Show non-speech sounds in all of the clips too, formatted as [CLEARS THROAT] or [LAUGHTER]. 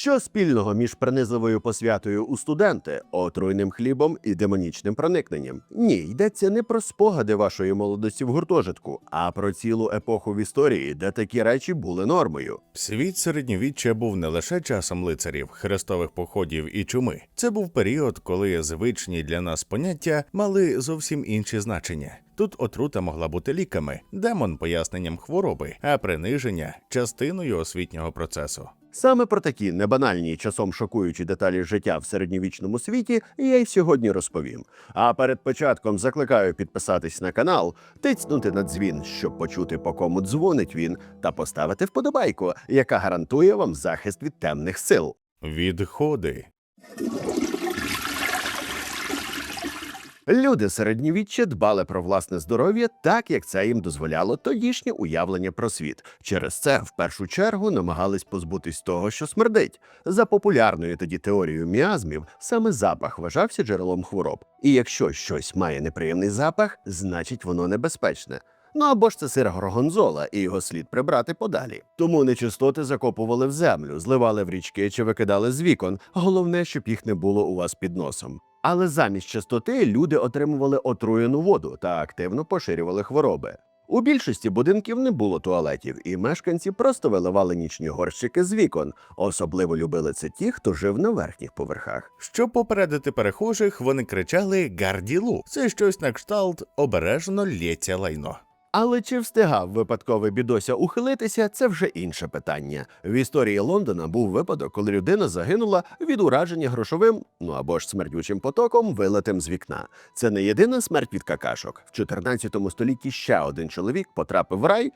Що спільного між принизливою посвятою у студенти, отруйним хлібом і демонічним проникненням? Ні, йдеться не про спогади вашої молодості в гуртожитку, а про цілу епоху в історії, де такі речі були нормою. Світ середньовіччя був не лише часом лицарів, хрестових походів і чуми. Це був період, коли звичні для нас поняття мали зовсім інші значення. Тут отрута могла бути ліками, демон поясненням хвороби, а приниження частиною освітнього процесу. Саме про такі небанальні часом шокуючі деталі життя в середньовічному світі я й сьогодні розповім. А перед початком закликаю підписатись на канал, тицнути на дзвін, щоб почути, по кому дзвонить він, та поставити вподобайку, яка гарантує вам захист від темних сил. Відходи. Люди середньовіччя дбали про власне здоров'я так, як це їм дозволяло тодішнє уявлення про світ. Через це в першу чергу намагались позбутись того, що смердить. За популярною тоді теорією міазмів, саме запах вважався джерелом хвороб. І якщо щось має неприємний запах, значить воно небезпечне. Ну або ж це сир горгонзола, і його слід прибрати подалі. Тому нечистоти закопували в землю, зливали в річки чи викидали з вікон. Головне, щоб їх не було у вас під носом. Але замість чистоти люди отримували отруєну воду та активно поширювали хвороби. У більшості будинків не було туалетів, і мешканці просто виливали нічні горщики з вікон. Особливо любили це ті, хто жив на верхніх поверхах. Щоб попередити перехожих, вони кричали Гарділу. Це щось на кшталт обережно лється лайно. Але чи встигав випадковий бідося ухилитися, це вже інше питання. В історії Лондона був випадок, коли людина загинула від ураження грошовим, ну або ж смердючим потоком, вилитим з вікна. Це не єдина смерть від какашок. В 14 столітті ще один чоловік потрапив в рай,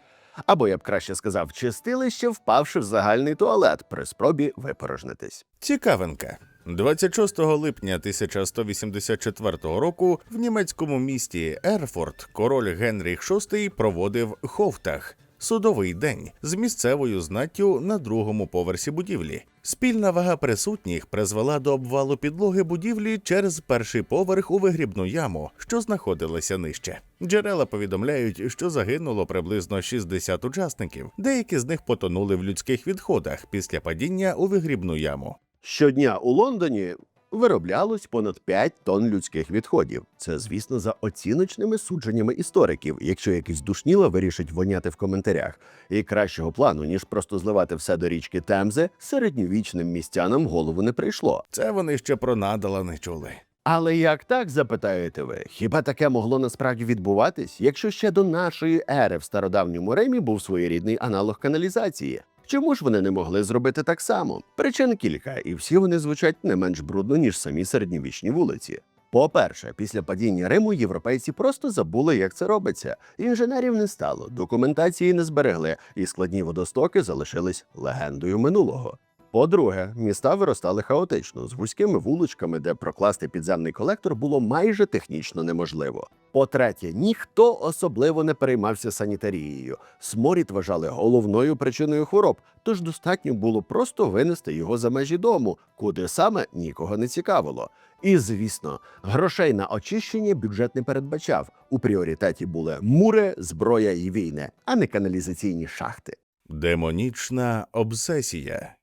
або я б краще сказав, чистилище, впавши в загальний туалет при спробі випорожнитись. Цікавинка. 26 липня 1184 року в німецькому місті Ерфорт король Генріх VI проводив ховтах судовий день з місцевою знаттю на другому поверсі будівлі. Спільна вага присутніх призвела до обвалу підлоги будівлі через перший поверх у вигрібну яму, що знаходилася нижче. Джерела повідомляють, що загинуло приблизно 60 учасників. Деякі з них потонули в людських відходах після падіння у вигрібну яму. Щодня у Лондоні вироблялось понад 5 тонн людських відходів. Це, звісно, за оціночними судженнями істориків, якщо якийсь душніла вирішить воняти в коментарях. І кращого плану, ніж просто зливати все до річки Темзи, середньовічним містянам голову не прийшло. Це вони ще про надала не чули. Але як так запитаєте ви? Хіба таке могло насправді відбуватись, якщо ще до нашої ери в стародавньому Римі був своєрідний аналог каналізації? Чому ж вони не могли зробити так само? Причин кілька, і всі вони звучать не менш брудно, ніж самі середньовічні вулиці. По-перше, після падіння Риму європейці просто забули, як це робиться. Інженерів не стало, документації не зберегли, і складні водостоки залишились легендою минулого. По-друге, міста виростали хаотично з вузькими вуличками, де прокласти підземний колектор було майже технічно неможливо. По-третє, ніхто особливо не переймався санітарією. Сморід вважали головною причиною хвороб, тож достатньо було просто винести його за межі дому, куди саме нікого не цікавило. І звісно, грошей на очищення бюджет не передбачав. У пріоритеті були мури, зброя і війни, а не каналізаційні шахти. Демонічна обсесія.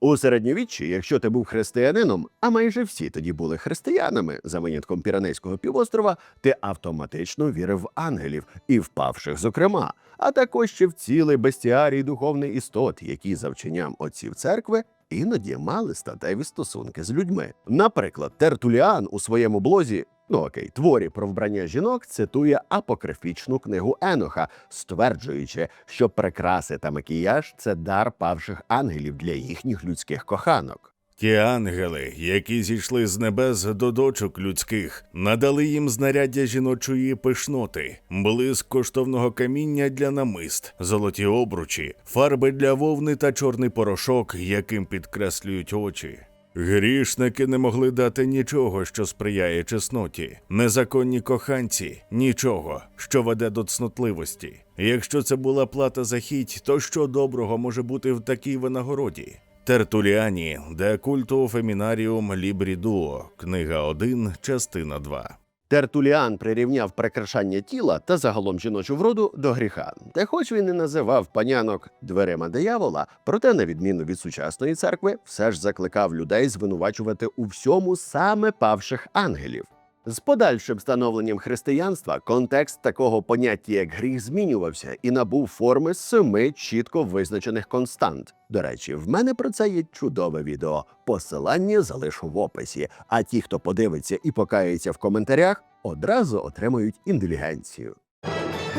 У середньовіччі, якщо ти був християнином, а майже всі тоді були християнами, за винятком Піранейського півострова, ти автоматично вірив в ангелів і впавших, зокрема, а також ще в цілий бестіарій духовних істот, які за вченням отців церкви іноді мали статеві стосунки з людьми. Наприклад, Тертуліан у своєму блозі. Ну окей, творі про вбрання жінок цитує апокрифічну книгу Еноха, стверджуючи, що прикраси та макіяж це дар павших ангелів для їхніх людських коханок. Ті ангели, які зійшли з небес до дочок людських, надали їм знаряддя жіночої пишноти, блиск коштовного каміння для намист, золоті обручі, фарби для вовни та чорний порошок, яким підкреслюють очі. Грішники не могли дати нічого, що сприяє чесноті, незаконні коханці нічого, що веде до цнотливості. Якщо це була плата за хіть, то що доброго може бути в такій винагороді? Тертуліані, де культу фемінаріум лібрі книга 1, частина 2. Тертуліан прирівняв прикрашання тіла та загалом жіночу вроду до гріха. Та хоч він і називав панянок дверима диявола, проте, на відміну від сучасної церкви, все ж закликав людей звинувачувати у всьому саме павших ангелів. З подальшим становленням християнства контекст такого поняття як гріх змінювався і набув форми семи чітко визначених констант. До речі, в мене про це є чудове відео. Посилання залишу в описі. А ті, хто подивиться і покається в коментарях, одразу отримають інтелігенцію.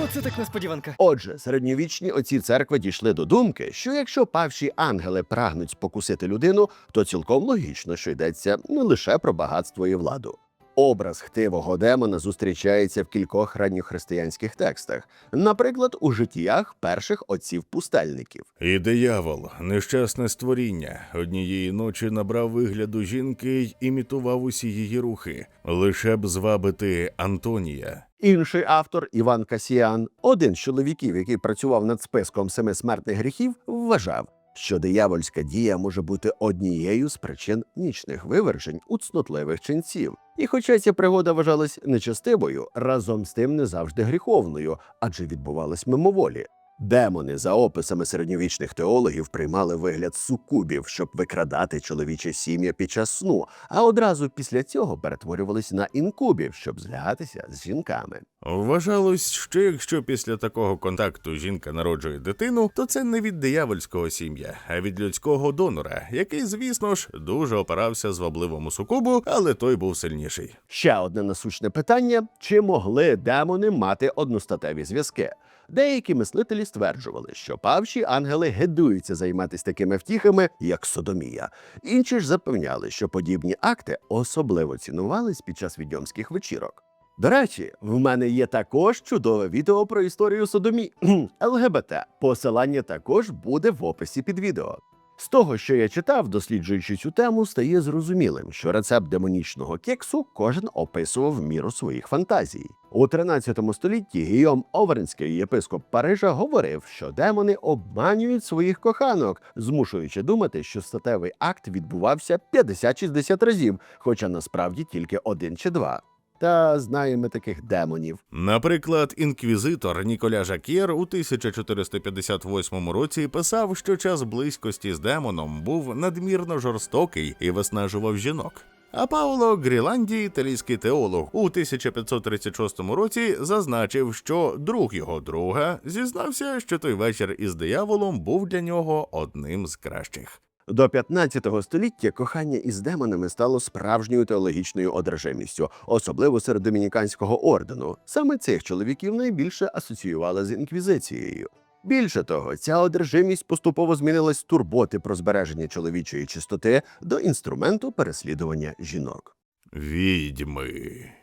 Оце так несподіванка. Отже, середньовічні отці церкви дійшли до думки, що якщо павші ангели прагнуть спокусити людину, то цілком логічно, що йдеться не лише про багатство і владу. Образ хтивого демона зустрічається в кількох ранньохристиянських текстах, наприклад, у життях перших отців пустельників. І диявол, нещасне створіння, однієї ночі набрав вигляду жінки й імітував усі її рухи, лише б звабити Антонія. Інший автор Іван Касіян, один з чоловіків, який працював над списком семи смертних гріхів, вважав, що диявольська дія може бути однією з причин нічних вивержень у цнотливих ченців. І хоча ця пригода вважалась нечестивою, разом з тим не завжди гріховною, адже відбувалась мимоволі. Демони, за описами середньовічних теологів, приймали вигляд сукубів, щоб викрадати чоловіче сім'я під час сну, а одразу після цього перетворювались на інкубів, щоб злягатися з жінками. Вважалось, що якщо після такого контакту жінка народжує дитину, то це не від диявольського сім'я, а від людського донора, який, звісно ж, дуже опирався звабливому сукубу, але той був сильніший. Ще одне насущне питання: чи могли демони мати одностатеві зв'язки? Деякі мислителі стверджували, що павші ангели гидуються займатися такими втіхами, як содомія. Інші ж запевняли, що подібні акти особливо цінувались під час відьомських вечірок. До речі, в мене є також чудове відео про історію содомі [CLEARS THROAT] ЛГБТ. Посилання також буде в описі під відео. З того, що я читав, досліджуючи цю тему, стає зрозумілим, що рецепт демонічного кексу кожен описував міру своїх фантазій. У 13 столітті Гійом Овернський, єпископ Парижа, говорив, що демони обманюють своїх коханок, змушуючи думати, що статевий акт відбувався 50-60 разів, хоча насправді тільки один чи два. Та знаємо таких демонів. Наприклад, інквізитор Ніколя Жакєр у 1458 році писав, що час близькості з демоном був надмірно жорстокий і виснажував жінок. А Пауло Гріланді, італійський теолог, у 1536 році зазначив, що друг його друга зізнався, що той вечір із дияволом був для нього одним з кращих. До 15 століття кохання із демонами стало справжньою теологічною одержимістю, особливо серед домініканського ордену. Саме цих чоловіків найбільше асоціювали з інквізицією. Більше того, ця одержимість поступово змінилась з турботи про збереження чоловічої чистоти до інструменту переслідування жінок. Відьми.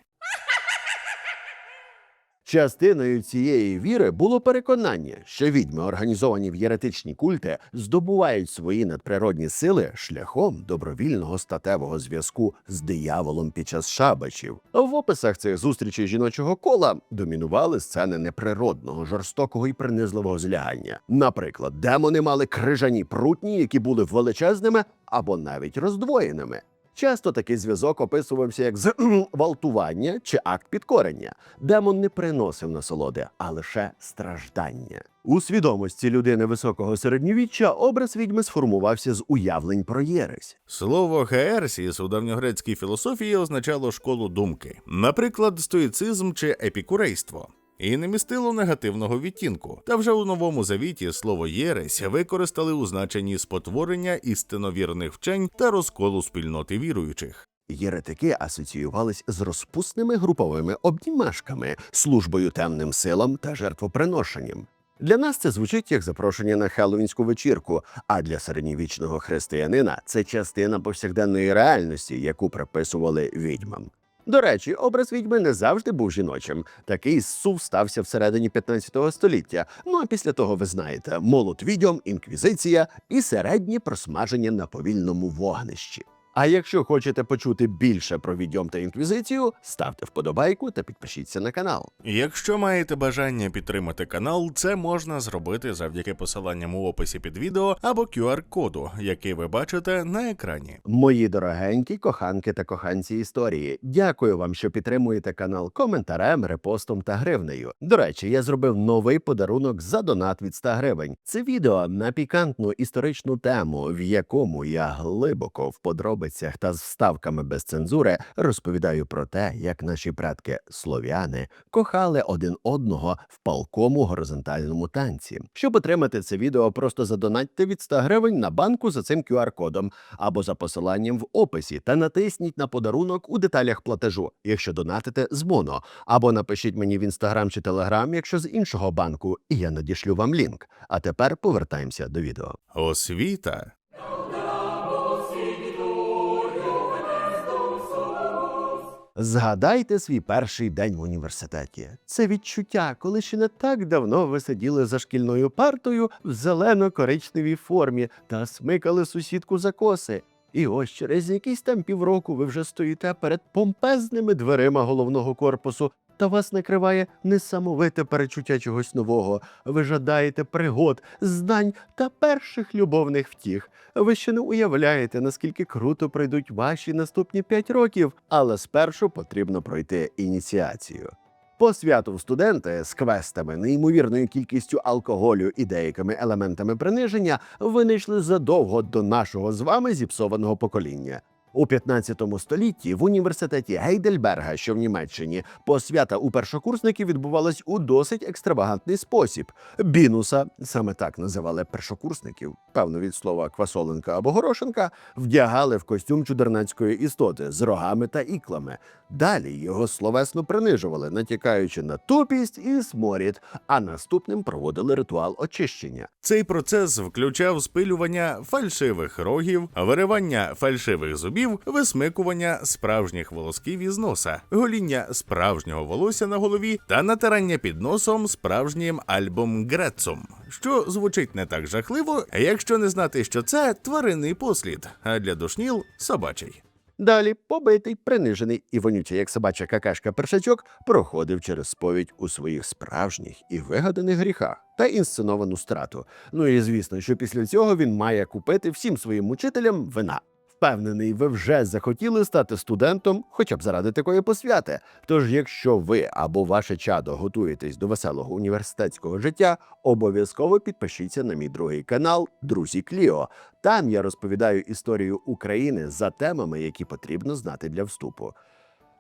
Частиною цієї віри було переконання, що відьми, організовані в єретичні культи, здобувають свої надприродні сили шляхом добровільного статевого зв'язку з дияволом під час шабачів. В описах цих зустрічей жіночого кола домінували сцени неприродного, жорстокого і принизливого злягання. Наприклад, демони мали крижані прутні, які були величезними або навіть роздвоєними. Часто такий зв'язок описувався як зґвалтування [CLEARS THROAT] чи акт підкорення. Демон не приносив насолоди, а лише страждання. У свідомості людини високого середньовіччя образ відьми сформувався з уявлень про єресь. Слово «хеерсіс» у давньогрецькій філософії означало школу думки, наприклад, стоїцизм чи епікурейство. І не містило негативного відтінку. Та вже у новому завіті слово єресь використали у значенні спотворення істиновірних вчень та розколу спільноти віруючих. Єретики асоціювались з розпусними груповими обнімашками, службою темним силам та жертвоприношенням. Для нас це звучить як запрошення на хеллоуінську вечірку, а для середньовічного християнина це частина повсякденної реальності, яку приписували відьмам. До речі, образ відьми не завжди був жіночим. Такий сув стався всередині 15 століття. Ну а після того ви знаєте: молот відьом, інквізиція і середнє просмаження на повільному вогнищі. А якщо хочете почути більше про відьом та інквізицію, ставте вподобайку та підпишіться на канал. Якщо маєте бажання підтримати канал, це можна зробити завдяки посиланням у описі під відео або QR-коду, який ви бачите на екрані. Мої дорогенькі коханки та коханці історії, дякую вам, що підтримуєте канал коментарем, репостом та гривнею. До речі, я зробив новий подарунок за донат від 100 гривень. Це відео на пікантну історичну тему, в якому я глибоко в подробицях та з вставками без цензури розповідаю про те, як наші предки слов'яни кохали один одного в палкому горизонтальному танці. Щоб отримати це відео, просто задонатьте від 100 гривень на банку за цим QR-кодом або за посиланням в описі та натисніть на подарунок у деталях платежу, якщо донатите з Моно, або напишіть мені в інстаграм чи телеграм, якщо з іншого банку, і я надішлю вам лінк. А тепер повертаємося до відео. Освіта. Згадайте свій перший день в університеті. Це відчуття, коли ще не так давно ви сиділи за шкільною партою в зелено-коричневій формі та смикали сусідку за коси. І ось через якийсь там півроку ви вже стоїте перед помпезними дверима головного корпусу, та вас накриває несамовите перечуття чогось нового. Ви жадаєте пригод, знань та перших любовних втіх. Ви ще не уявляєте, наскільки круто пройдуть ваші наступні п'ять років, але спершу потрібно пройти ініціацію. По святу студенти з квестами, неймовірною кількістю алкоголю і деякими елементами приниження винайшли задовго до нашого з вами зіпсованого покоління. У 15 столітті в університеті Гейдельберга, що в Німеччині, посвята у першокурсників відбувалась у досить екстравагантний спосіб. Бінуса, саме так називали першокурсників, певно від слова квасоленка або горошенка, вдягали в костюм чудернацької істоти з рогами та іклами. Далі його словесно принижували, натякаючи на тупість і сморід, а наступним проводили ритуал очищення. Цей процес включав спилювання фальшивих рогів, виривання фальшивих зубів, висмикування справжніх волосків із носа, гоління справжнього волосся на голові та натирання під носом справжнім альбом Грецом, що звучить не так жахливо, якщо не знати, що це тваринний послід, а для душніл собачий. Далі побитий, принижений і вонючий, як собача какашка першачок, проходив через сповідь у своїх справжніх і вигаданих гріхах та інсценовану страту. Ну і звісно, що після цього він має купити всім своїм учителям вина. Впевнений, ви вже захотіли стати студентом, хоча б заради такої посвяти. Тож, якщо ви або ваше чадо готуєтесь до веселого університетського життя, обов'язково підпишіться на мій другий канал Друзі Кліо. Там я розповідаю історію України за темами, які потрібно знати для вступу.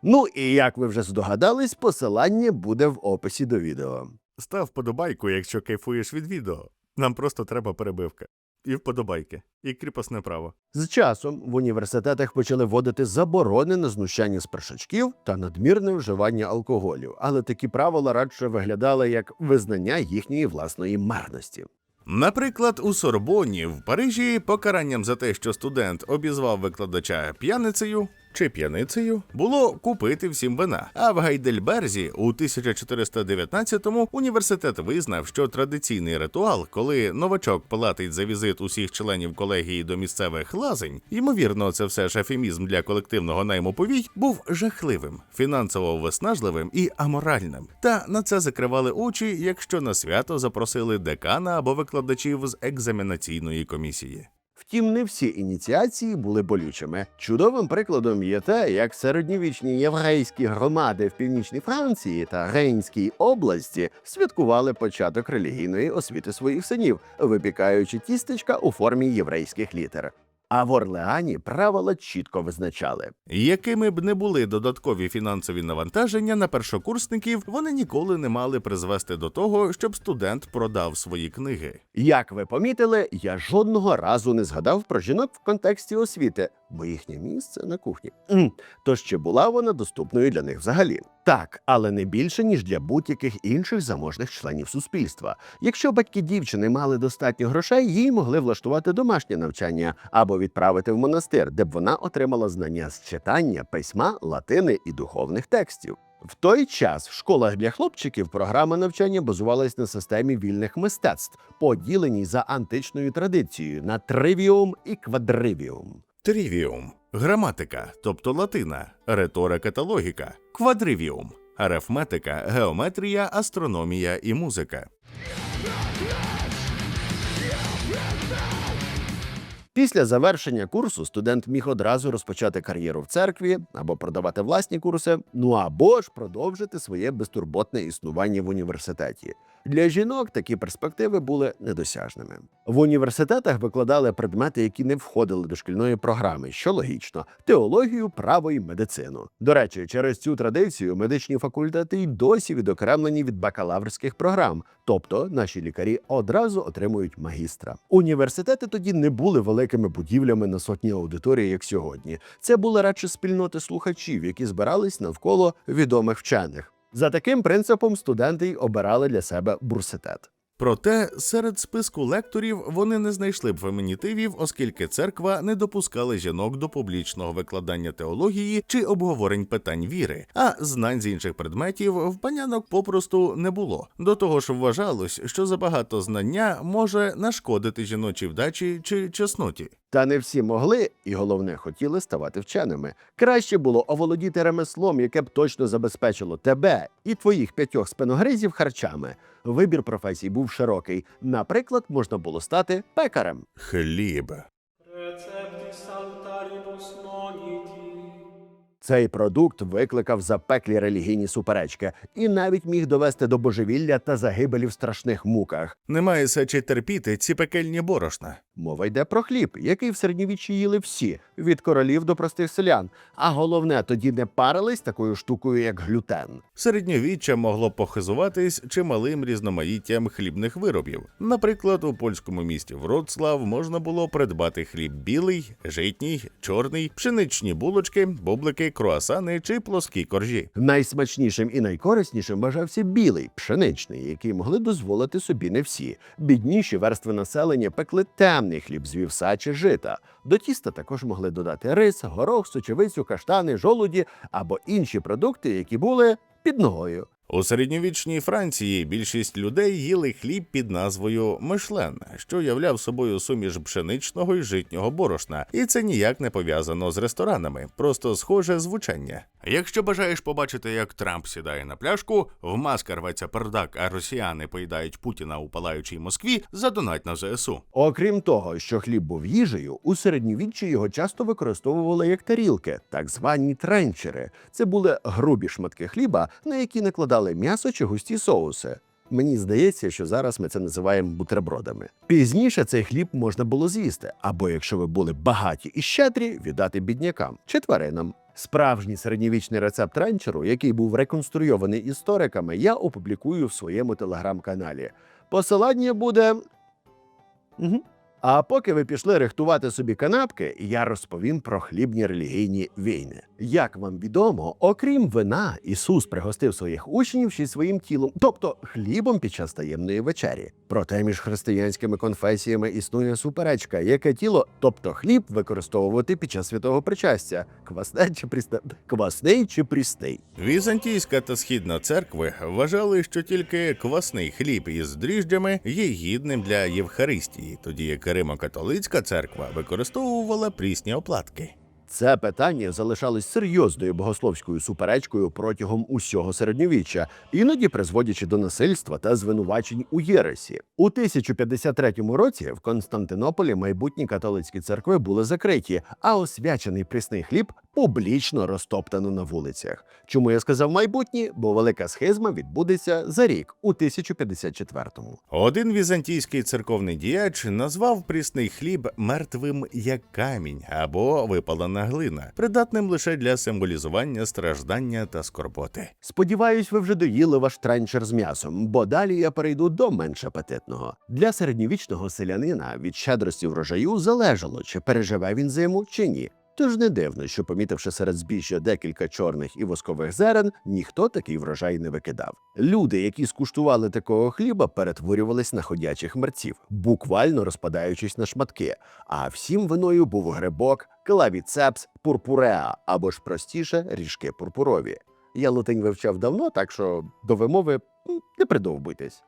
Ну і як ви вже здогадались, посилання буде в описі до відео. Став вподобайку, якщо кайфуєш від відео. Нам просто треба перебивка. І вподобайки, і кріпосне право. З часом в університетах почали вводити заборони на знущання з першачків та надмірне вживання алкоголю, але такі правила радше виглядали як визнання їхньої власної марності. Наприклад, у Сорбоні в Парижі покаранням за те, що студент обізвав викладача п'яницею чи п'яницею, було купити всім вина. А в Гайдельберзі у 1419-му університет визнав, що традиційний ритуал, коли новачок платить за візит усіх членів колегії до місцевих лазень, ймовірно, це все ж ефемізм для колективного найму повій, був жахливим, фінансово виснажливим і аморальним. Та на це закривали очі, якщо на свято запросили декана або викладачів з екзаменаційної комісії. Втім, не всі ініціації були болючими. Чудовим прикладом є те, як середньовічні єврейські громади в північній Франції та Рейнській області святкували початок релігійної освіти своїх синів, випікаючи тістечка у формі єврейських літер. А в Орлеані правила чітко визначали. Якими б не були додаткові фінансові навантаження на першокурсників, вони ніколи не мали призвести до того, щоб студент продав свої книги. Як ви помітили, я жодного разу не згадав про жінок в контексті освіти, бо їхнє місце на кухні. Тож чи була вона доступною для них взагалі? Так, але не більше ніж для будь-яких інших заможних членів суспільства. Якщо батьки дівчини мали достатньо грошей, їй могли влаштувати домашнє навчання або відправити в монастир, де б вона отримала знання з читання, письма, латини і духовних текстів. В той час в школах для хлопчиків програма навчання базувалась на системі вільних мистецтв, поділеній за античною традицією на тривіум і квадривіум. Трівіум граматика, тобто латина, риторика та логіка, квадривіум, арифметика, геометрія, астрономія і музика. Після завершення курсу студент міг одразу розпочати кар'єру в церкві або продавати власні курси, ну або ж продовжити своє безтурботне існування в університеті. Для жінок такі перспективи були недосяжними. В університетах викладали предмети, які не входили до шкільної програми, що логічно: теологію, право і медицину. До речі, через цю традицію медичні факультети й досі відокремлені від бакалаврських програм, тобто наші лікарі одразу отримують магістра. Університети тоді не були великими будівлями на сотні аудиторій, як сьогодні. Це були радше спільноти слухачів, які збирались навколо відомих вчених. За таким принципом студенти й обирали для себе бурситет. Проте серед списку лекторів вони не знайшли б фемінітивів, оскільки церква не допускала жінок до публічного викладання теології чи обговорень питань віри, а знань з інших предметів в панянок попросту не було. До того ж, вважалось, що забагато знання може нашкодити жіночій вдачі чи чесноті. Та не всі могли, і головне, хотіли ставати вченими. Краще було оволодіти ремеслом, яке б точно забезпечило тебе і твоїх п'ятьох спиногризів харчами. Вибір професій був широкий. Наприклад, можна було стати пекарем. Хліб. Цей продукт викликав запеклі релігійні суперечки і навіть міг довести до божевілля та загибелі в страшних муках. Немає сечі терпіти ці пекельні борошна. Мова йде про хліб, який в середньовіччі їли всі, від королів до простих селян. А головне, тоді не парились такою штукою, як глютен. Середньовіччя могло похизуватись чималим різноманіттям хлібних виробів. Наприклад, у польському місті Вроцлав можна було придбати хліб білий, житній, чорний, пшеничні булочки, бублики, круасани чи плоскі коржі. Найсмачнішим і найкориснішим вважався білий, пшеничний, який могли дозволити собі не всі. Бідніші верстви населення пекли темний хліб з вівса чи жита. До тіста також могли додати рис, горох, сочевицю, каштани, жолуді або інші продукти, які були під ногою. У середньовічній Франції більшість людей їли хліб під назвою Мишлен, що являв собою суміш пшеничного і житнього борошна, і це ніяк не пов'язано з ресторанами, просто схоже звучання. Якщо бажаєш побачити, як Трамп сідає на пляшку, в маска рветься пердак, а росіяни поїдають Путіна у палаючій Москві, задонать на ЗСУ. Окрім того, що хліб був їжею, у середньовіччі його часто використовували як тарілки, так звані тренчери. Це були грубі шматки хліба, на які накладали м'ясо чи густі соуси. Мені здається, що зараз ми це називаємо бутербродами. Пізніше цей хліб можна було з'їсти, або якщо ви були багаті і щедрі, віддати біднякам чи тваринам. Справжній середньовічний рецепт тренчеру, який був реконструйований істориками, я опублікую в своєму телеграм-каналі. Посилання буде. Угу. А поки ви пішли рихтувати собі канапки, я розповім про хлібні релігійні війни. Як вам відомо, окрім вина, Ісус пригостив своїх учнів ще й своїм тілом, тобто хлібом під час таємної вечері. Проте між християнськими конфесіями існує суперечка, яке тіло, тобто хліб, використовувати під час святого причастя, квасне чи прісне, квасний чи прісний. Візантійська та східна церкви вважали, що тільки квасний хліб із дріжджами є гідним для Євхаристії, тоді як Римо-католицька церква використовувала прісні оплатки. Це питання залишалось серйозною богословською суперечкою протягом усього середньовіччя, іноді призводячи до насильства та звинувачень у єресі. У 1053 році в Константинополі майбутні католицькі церкви були закриті, а освячений прісний хліб публічно розтоптано на вулицях. Чому я сказав майбутні? Бо велика схизма відбудеться за рік у 1054-му. Один візантійський церковний діяч назвав прісний хліб мертвим як камінь або випалена глина, придатним лише для символізування страждання та скорботи. Сподіваюсь, ви вже доїли ваш тренчер з м'ясом, бо далі я перейду до менш апетитного. Для середньовічного селянина від щедрості врожаю залежало, чи переживе він зиму чи ні. Тож не дивно, що помітивши серед збіжжя декілька чорних і воскових зерен, ніхто такий врожай не викидав. Люди, які скуштували такого хліба, перетворювались на ходячих мерців, буквально розпадаючись на шматки. А всім виною був грибок, клавіцепс, пурпуреа або ж простіше ріжки пурпурові. Я латинь вивчав давно, так що до вимови не придовбуйтесь.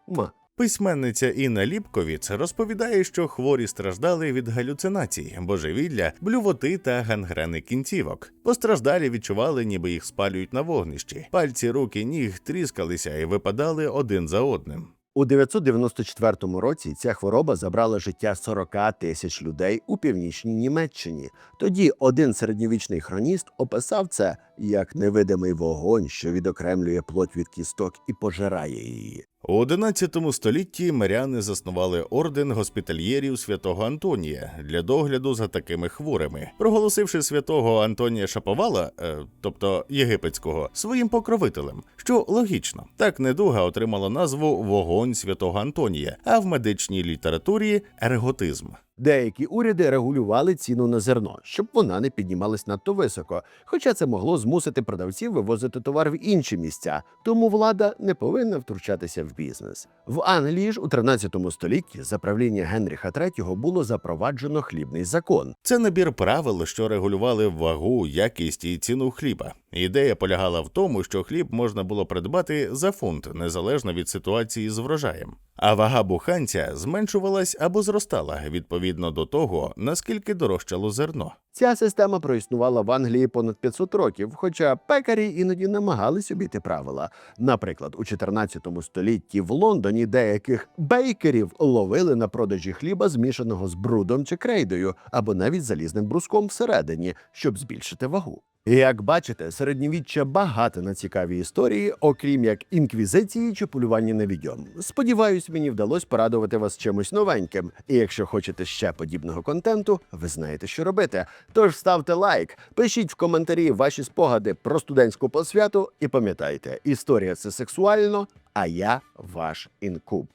Письменниця Інна Ліпковіц розповідає, що хворі страждали від галюцинацій, божевілля, блювоти та гангрени кінцівок. Постраждалі відчували, ніби їх спалюють на вогнищі. Пальці рук і ніг тріскалися і випадали один за одним. У 994 році ця хвороба забрала життя 40 тисяч людей у північній Німеччині. Тоді один середньовічний хроніст описав це як невидимий вогонь, що відокремлює плоть від кісток і пожирає її. У 11 столітті миряни заснували орден госпітальєрів святого Антонія для догляду за такими хворими, проголосивши святого Антонія Шаповала, е, тобто єгипетського, своїм покровителем, що логічно. Так недуга отримала назву вогонь святого Антонія, а в медичній літературі ерготизм. Деякі уряди регулювали ціну на зерно, щоб вона не піднімалась надто високо, хоча це могло змусити продавців вивозити товар в інші місця, тому влада не повинна втручатися в бізнес. В Англії ж у 13 столітті за правління Генріха III було запроваджено хлібний закон. Це набір правил, що регулювали вагу, якість і ціну хліба. Ідея полягала в тому, що хліб можна було придбати за фунт, незалежно від ситуації з врожаєм. А вага буханця зменшувалась або зростала відповідно до того, наскільки дорожчало зерно. Ця система проіснувала в Англії понад 500 років, хоча пекарі іноді намагались обійти правила. Наприклад, у 14 столітті в Лондоні деяких бейкерів ловили на продажі хліба, змішаного з брудом чи крейдою, або навіть залізним бруском всередині, щоб збільшити вагу. Як бачите, середньовіччя багате на цікаві історії, окрім як інквізиції чи полювання на відьом. Сподіваюсь, мені вдалося порадувати вас чимось новеньким. І якщо хочете ще подібного контенту, ви знаєте, що робити. Тож ставте лайк, пишіть в коментарі ваші спогади про студентську посвяту і пам'ятайте, історія це сексуально, а я ваш інкуб.